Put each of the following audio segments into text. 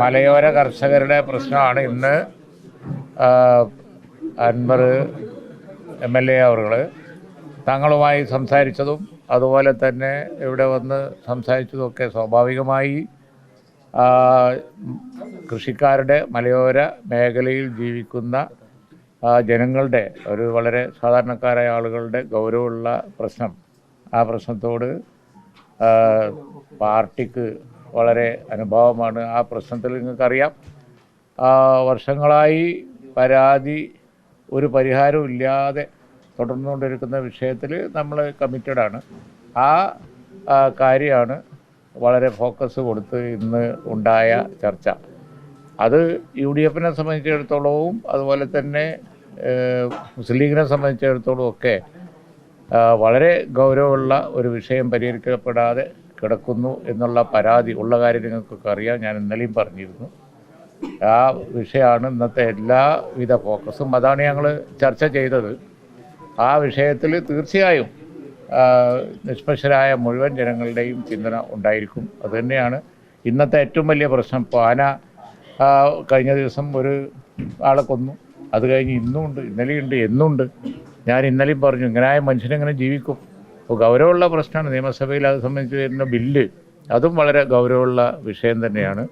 മലയോര കർഷകരുടെ പ്രശ്നമാണ് ഇന്ന് അൻവർ എം എൽ എ അവർ തങ്ങളുമായി സംസാരിച്ചതും അതുപോലെ തന്നെ ഇവിടെ വന്ന് സംസാരിച്ചതുമൊക്കെ സ്വാഭാവികമായി കൃഷിക്കാരുടെ മലയോര മേഖലയിൽ ജീവിക്കുന്ന ജനങ്ങളുടെ ഒരു വളരെ സാധാരണക്കാരായ ആളുകളുടെ ഗൗരവമുള്ള പ്രശ്നം. ആ പ്രശ്നത്തോട് പാർട്ടിക്ക് വളരെ അനുഭവമാണ്. ആ പ്രശ്നത്തിൽ നിങ്ങൾക്കറിയാം. വർഷങ്ങളായി പരാതി ഒരു പരിഹാരവും ഇല്ലാതെ തുടർന്നുകൊണ്ടിരിക്കുന്ന വിഷയത്തിൽ നമ്മൾ കമ്മിറ്റഡാണ് ആ കാര്യമാണ് വളരെ ഫോക്കസ് കൊടുത്ത് ഇന്ന് ഉണ്ടായ ചർച്ച. അത് യു ഡി എഫിനെ സംബന്ധിച്ചിടത്തോളവും അതുപോലെ തന്നെ മുസ്ലിം ലീഗിനെ സംബന്ധിച്ചിടത്തോളം ഒക്കെ വളരെ ഗൗരവമുള്ള ഒരു വിഷയം പരിഹരിക്കപ്പെടാതെ കിടക്കുന്നു എന്നുള്ള പരാതി ഉള്ള കാര്യം നിങ്ങൾക്കൊക്കെ അറിയാം. ഞാൻ ഇന്നലെയും പറഞ്ഞിരുന്നു. ആ വിഷയമാണ് ഇന്നത്തെ എല്ലാവിധ ഫോക്കസും. അതാണ് ഞങ്ങൾ ചർച്ച ചെയ്തത്. ആ വിഷയത്തിൽ തീർച്ചയായും നിഷ്പക്ഷരായ മുഴുവൻ ജനങ്ങളുടെയും ചിന്തന ഉണ്ടായിരിക്കും. അതുതന്നെയാണ് ഇന്നത്തെ ഏറ്റവും വലിയ പ്രശ്നം. ഇപ്പോൾ ആന കഴിഞ്ഞ ദിവസം ഒരു ആളെ കൊന്നു. അത് കഴിഞ്ഞ് ഇന്നുമുണ്ട് ഇന്നലെയുണ്ട് എന്നുണ്ട്. ഞാൻ ഇന്നലെയും പറഞ്ഞു ഇങ്ങനായ മനുഷ്യനെങ്ങനെ ജീവിക്കും? അപ്പോൾ ഗൗരവമുള്ള പ്രശ്നമാണ്. നിയമസഭയിൽ അത് സംബന്ധിച്ച് വരുന്ന ബില്ല്. അതും വളരെ ഗൗരവമുള്ള വിഷയം തന്നെയാണ്.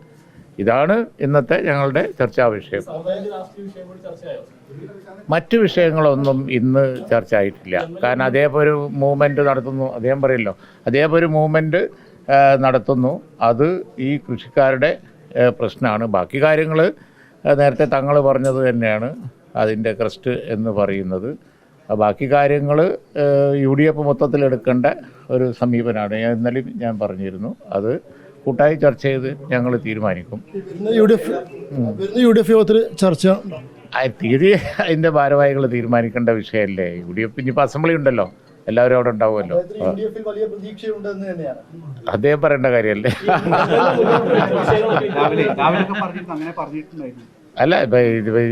ഇതാണ് ഇന്നത്തെ ഞങ്ങളുടെ ചർച്ചാ വിഷയം. മറ്റു വിഷയങ്ങളൊന്നും ഇന്ന് ചർച്ച ആയിട്ടില്ല കാരണം അതേപോലെ ഒരു മൂവ്മെന്റ് നടത്തുന്നു. അദ്ദേഹം പറയല്ലോ. അതേപോലെ ഒരു മൂവ്മെന്റ് നടത്തുന്നു. അത് ഈ കൃഷിക്കാരുടെ പ്രശ്നമാണ്. ബാക്കി കാര്യങ്ങൾ നേരത്തെ തങ്ങൾ പറഞ്ഞത് തന്നെയാണ് അതിന്റെ ക്രസ്റ്റ് എന്ന് പറയുന്നത്. ബാക്കി കാര്യങ്ങൾ യു ഡി എഫ് മൊത്തത്തിൽ എടുക്കേണ്ട ഒരു സമീപനമാണ്. ഞാൻ ഇന്നലെയും ഞാൻ പറഞ്ഞിരുന്നു. അത് കൂട്ടായി ചർച്ച ചെയ്ത് ഞങ്ങൾ തീരുമാനിക്കും. U D F U D F യോഗത്തിൽ ചർച്ച? തീയതി അതിന്റെ ഭാരവാഹികൾ തീരുമാനിക്കേണ്ട വിഷയമല്ലേ? യു ഡി എഫ് ഇനിയിപ്പോൾ അസംബ്ലി ഉണ്ടല്ലോ. എല്ലാവരും അവിടെ ഉണ്ടാവുമല്ലോ. അദ്ദേഹം പറയേണ്ട കാര്യമല്ലേ? അല്ല ഇപ്പം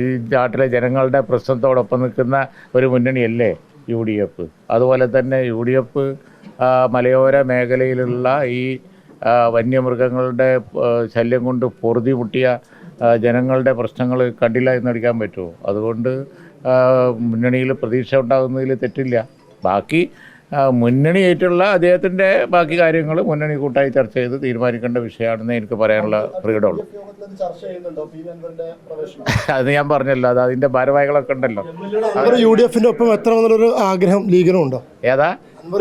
ഈ നാട്ടിലെ ജനങ്ങളുടെ പ്രശ്നത്തോടൊപ്പം നിൽക്കുന്ന ഒരു മുന്നണിയല്ലേ യു ഡി എഫ് അതുപോലെ തന്നെ യു ഡി എഫ് മലയോര മേഖലയിലുള്ള ഈ വന്യമൃഗങ്ങളുടെ ശല്യം കൊണ്ട് പൊറുതി മുട്ടിയ ജനങ്ങളുടെ പ്രശ്നങ്ങൾ കണ്ടില്ല എന്നടിക്കാൻ പറ്റുമോ? അതുകൊണ്ട് മുന്നണിയിൽ പ്രതീക്ഷ ഉണ്ടാകുന്നതിൽ തെറ്റില്ല. ബാക്കി മുന്നണിയായിട്ടുള്ള അദ്ദേഹത്തിന്റെ ബാക്കി കാര്യങ്ങൾ മുന്നണി കൂട്ടായി ചർച്ച ചെയ്ത് തീരുമാനിക്കേണ്ട വിഷയമാണെന്ന് എനിക്ക് പറയാനുള്ള ഫ്രീഡമുള്ളൂ. യോഗത്തിൽ ചർച്ച ചെയ്യുന്നുണ്ടോ പി വി പ്രവേശനം. അത് ഞാൻ പറഞ്ഞല്ലോ അത് അതിന്റെ ഭാരവാഹികളൊക്കെ ഉണ്ടല്ലോ. യു ഡി എഫിന്റെ ഒപ്പം എത്ര എന്നുള്ളൊരു ആഗ്രഹം ലീഗിനും ഉണ്ടോ ഏതാ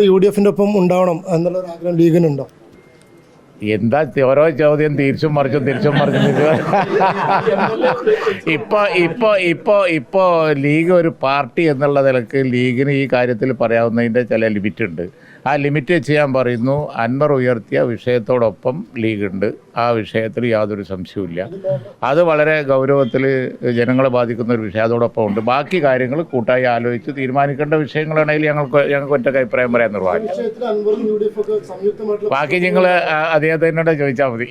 യു ഡി എഫിന്റെ ഒപ്പം ഉണ്ടാവണം എന്നുള്ളൊരു ആഗ്രഹം ലീഗിനുണ്ടോ? എന്താ ഓരോ ചോദ്യം തിരിച്ചും മറിച്ചും തിരിച്ചും മറിച്ചും തിരിച്ചും. ഇപ്പോൾ ഇപ്പോൾ ഇപ്പോൾ ഇപ്പോൾ ലീഗ് ഒരു പാർട്ടി എന്നുള്ള നിലയ്ക്ക് ലീഗിന് ഈ കാര്യത്തിൽ പറയാവുന്നതിന്റെ ചില ലിമിറ്റ് ഉണ്ട് ആ ലിമിറ്റ് ചെയ്യാൻ പറയുന്നു അൻവർ ഉയർത്തിയ വിഷയത്തോടൊപ്പം ലീഗുണ്ട് ആ വിഷയത്തിൽ യാതൊരു സംശയവുമില്ല. അത് വളരെ ഗൗരവത്തിൽ ജനങ്ങളെ ബാധിക്കുന്ന ഒരു വിഷയം. അതോടൊപ്പം ഉണ്ട്. ബാക്കി കാര്യങ്ങൾ കൂട്ടായി ആലോചിച്ച് തീരുമാനിക്കേണ്ട വിഷയങ്ങളാണെങ്കിൽ ഞങ്ങൾക്ക് ഞങ്ങൾക്ക് ഒറ്റ അഭിപ്രായം പറയാൻ സംയുക്തമായിട്ടുള്ള ബാക്കി നിങ്ങൾ അദ്ദേഹത്തിനോട് ചോദിച്ചാൽ മതി.